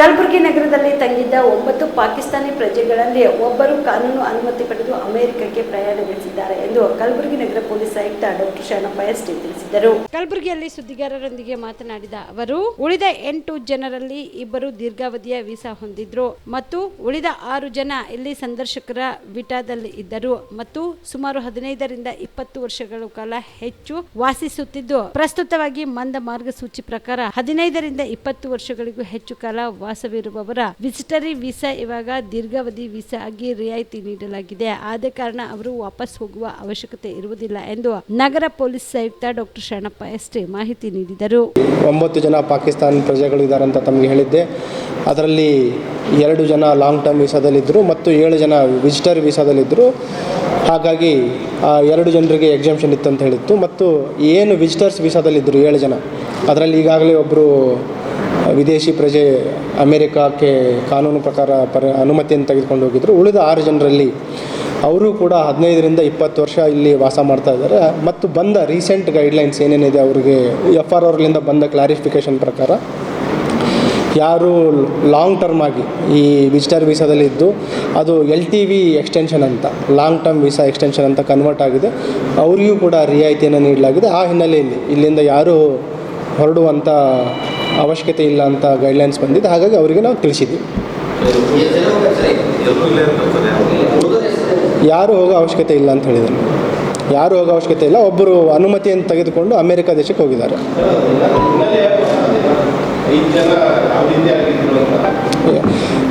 ಕಲಬುರಗಿ ನಗರದಲ್ಲಿ ತಂಗಿದ್ದ ಒಂಬತ್ತು ಪಾಕಿಸ್ತಾನಿ ಪ್ರಜೆಗಳಲ್ಲಿ ಒಬ್ಬರು ಕಾನೂನು ಅನುಮತಿ ಪಡೆದು ಅಮೆರಿಕಕ್ಕೆ ಪ್ರಯಾಣ ಬೆಳೆಸಿದ್ದಾರೆ ಎಂದು ಕಲಬುರಗಿ ನಗರ ಪೊಲೀಸ್ ಆಯುಕ್ತ ಡಾಕ್ಟರ್ ಶರಣಪ್ಪ ಎಸ್ಟಿ ತಿಳಿಸಿದರು. ಕಲಬುರಗಿಯಲ್ಲಿ ಸುದ್ದಿಗಾರರೊಂದಿಗೆ ಮಾತನಾಡಿದ ಅವರು, ಉಳಿದ ಎಂಟು ಜನರಲ್ಲಿ ಇಬ್ಬರು ದೀರ್ಘಾವಧಿಯ ವೀಸಾ ಹೊಂದಿದ್ರು ಮತ್ತು ಉಳಿದ ಆರು ಜನ ಇಲ್ಲಿ ಸಂದರ್ಶಕರ ವಿಟಾದಲ್ಲಿ ಇದ್ದರು ಮತ್ತು ಸುಮಾರು ಹದಿನೈದರಿಂದ ಇಪ್ಪತ್ತು ವರ್ಷಗಳ ಕಾಲ ಹೆಚ್ಚು ವಾಸಿಸುತ್ತಿದ್ದು, ಪ್ರಸ್ತುತವಾಗಿ ಮಂದ ಮಾರ್ಗಸೂಚಿ ಪ್ರಕಾರ ಹದಿನೈದರಿಂದ ಇಪ್ಪತ್ತು ವರ್ಷಗಳಿಗೂ ಹೆಚ್ಚು ಕಾಲ ವಾಸವಿರುವವರ ವಿಸಿಟರಿ ವೀಸಾ ಇವಾಗ ದೀರ್ಘಾವಧಿ ವೀಸಾ ಆಗಿ ರಿಯಾಯಿತಿ ನೀಡಲಾಗಿದೆ. ಆದ ಕಾರಣ ಅವರು ವಾಪಸ್ ಹೋಗುವ ಅವಶ್ಯಕತೆ ಇರುವುದಿಲ್ಲ ಎಂದು ನಗರ ಪೊಲೀಸ್ ಆಯುಕ್ತ ಡಾಕ್ಟರ್ ಶರಣಪ್ಪ ಎಸ್ಟಿ ಮಾಹಿತಿ ನೀಡಿದರು. ಒಂಬತ್ತು ಜನ ಪಾಕಿಸ್ತಾನ ಪ್ರಜೆಗಳಿದ್ದಾರೆ ಅಂತ ತಮಗೆ ಹೇಳಿದ್ದೆ. ಅದರಲ್ಲಿ ಎರಡು ಜನ ಲಾಂಗ್ ಟರ್ಮ್ ವೀಸಾದಲ್ಲಿದ್ದರು ಮತ್ತು ಏಳು ಜನ ವಿಸಿಟರ್ ವೀಸಾದಲ್ಲಿದ್ದರು. ಹಾಗಾಗಿ ಎರಡು ಜನರಿಗೆ ಎಕ್ಸಾಮ್ಷನ್ ಇತ್ತು ಅಂತ ಹೇಳಿತ್ತು. ಮತ್ತು ಏನು ವಿಸಿಟರ್ಸ್ ವೀಸಾದಲ್ಲಿದ್ದರು ಏಳು ಜನ. ಅದರಲ್ಲಿ ಈಗಾಗಲೇ ಒಬ್ಬರು ವಿದೇಶಿ ಪ್ರಜೆ ಅಮೇರಿಕಾಕ್ಕೆ ಕಾನೂನು ಪ್ರಕಾರ ಪರ ಅನುಮತಿಯನ್ನು ತೆಗೆದುಕೊಂಡು ಹೋಗಿದ್ದರು ಉಳಿದ ಆರು ಜನರಲ್ಲಿ ಅವರು ಕೂಡ ಹದಿನೈದರಿಂದ ಇಪ್ಪತ್ತು ವರ್ಷ ಇಲ್ಲಿ ವಾಸ ಮಾಡ್ತಾ ಇದ್ದಾರೆ. ಮತ್ತು ಬಂದ ರೀಸೆಂಟ್ ಗೈಡ್ಲೈನ್ಸ್ ಏನೇನಿದೆ ಅವರಿಗೆ ಎಫ್ ಆರ್ ಅವರ್ಲಿಂದ ಬಂದ ಕ್ಲಾರಿಫಿಕೇಷನ್ ಪ್ರಕಾರ ಯಾರು ಲಾಂಗ್ ಟರ್ಮ್ ಆಗಿ ಈ ವಿಸಿಟರ್ ವೀಸಾದಲ್ಲಿ ಇದ್ದು, ಅದು ಎಲ್ ಟಿ ವಿ ಎಕ್ಸ್ಟೆನ್ಷನ್ ಅಂತ, ಲಾಂಗ್ ಟರ್ಮ್ ವೀಸಾ ಎಕ್ಸ್ಟೆನ್ಷನ್ ಅಂತ ಕನ್ವರ್ಟ್ ಆಗಿದೆ. ಅವರಿಗೂ ಕೂಡ ರಿಯಾಯಿತಿಯನ್ನು ನೀಡಲಾಗಿದೆ. ಆ ಹಿನ್ನೆಲೆಯಲ್ಲಿ ಇಲ್ಲಿಂದ ಯಾರು ಹೊರಡುವಂಥ ಅವಶ್ಯಕತೆ ಇಲ್ಲ ಅಂತ ಗೈಡ್ಲೈನ್ಸ್ ಬಂದಿದೆ. ಹಾಗಾಗಿ ಅವರಿಗೆ ನಾವು ತಿಳಿಸಿದ್ವಿ. ಯಾರು ಹೋಗೋ ಅವಶ್ಯಕತೆ ಇಲ್ಲ ಅಂತ ಹೇಳಿದರು. ಯಾರು ಹೋಗೋ ಅವಶ್ಯಕತೆ ಇಲ್ಲ. ಒಬ್ಬರು ಅನುಮತಿಯನ್ನು ತೆಗೆದುಕೊಂಡು ಅಮೆರಿಕ ದೇಶಕ್ಕೆ ಹೋಗಿದ್ದಾರೆ.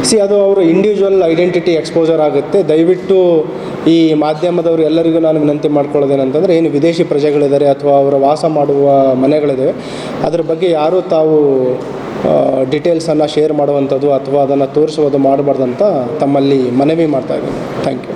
ಸಿ ಅದು ಅವರು ಇಂಡಿವಿಜುವಲ್ ಐಡೆಂಟಿಟಿ ಎಕ್ಸ್ಪೋಜರ್ ಆಗುತ್ತೆ. ದಯವಿಟ್ಟು ಈ ಮಾಧ್ಯಮದವರು ಎಲ್ಲರಿಗೂ ನಾನು ವಿನಂತಿ ಮಾಡ್ಕೊಳ್ಳೋದೇನಂತಂದರೆ, ಏನು ವಿದೇಶಿ ಪ್ರಜೆಗಳಿದ್ದಾರೆ ಅಥವಾ ಅವರ ವಾಸ ಮಾಡುವ ಮನೆಗಳಿದ್ದಾವೆ ಅದ್ರ ಬಗ್ಗೆ ಯಾರೂ ತಾವು ಡೀಟೇಲ್ಸನ್ನು ಶೇರ್ ಮಾಡುವಂಥದ್ದು ಅಥವಾ ಅದನ್ನು ತೋರಿಸುವುದು ಮಾಡಬಾರ್ದಂತ ತಮ್ಮಲ್ಲಿ ಮನವಿ ಮಾಡ್ತಾ ಇದ್ದೀನಿ. Thank you